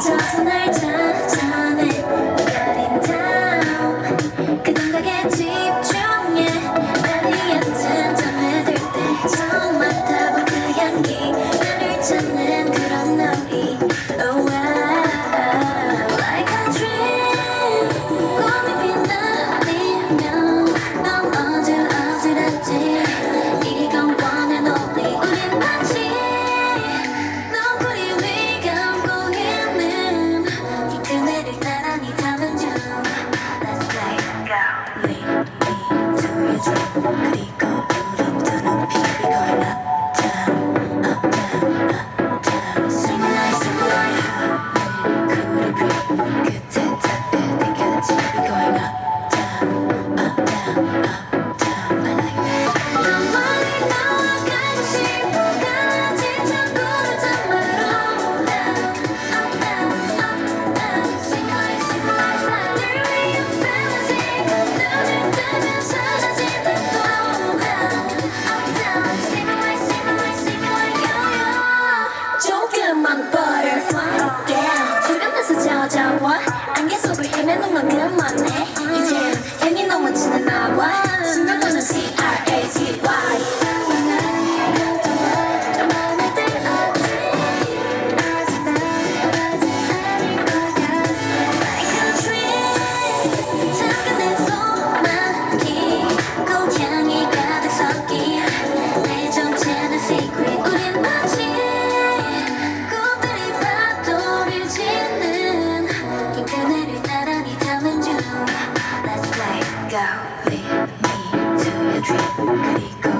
저서 날 Tell me to your dream, let it go?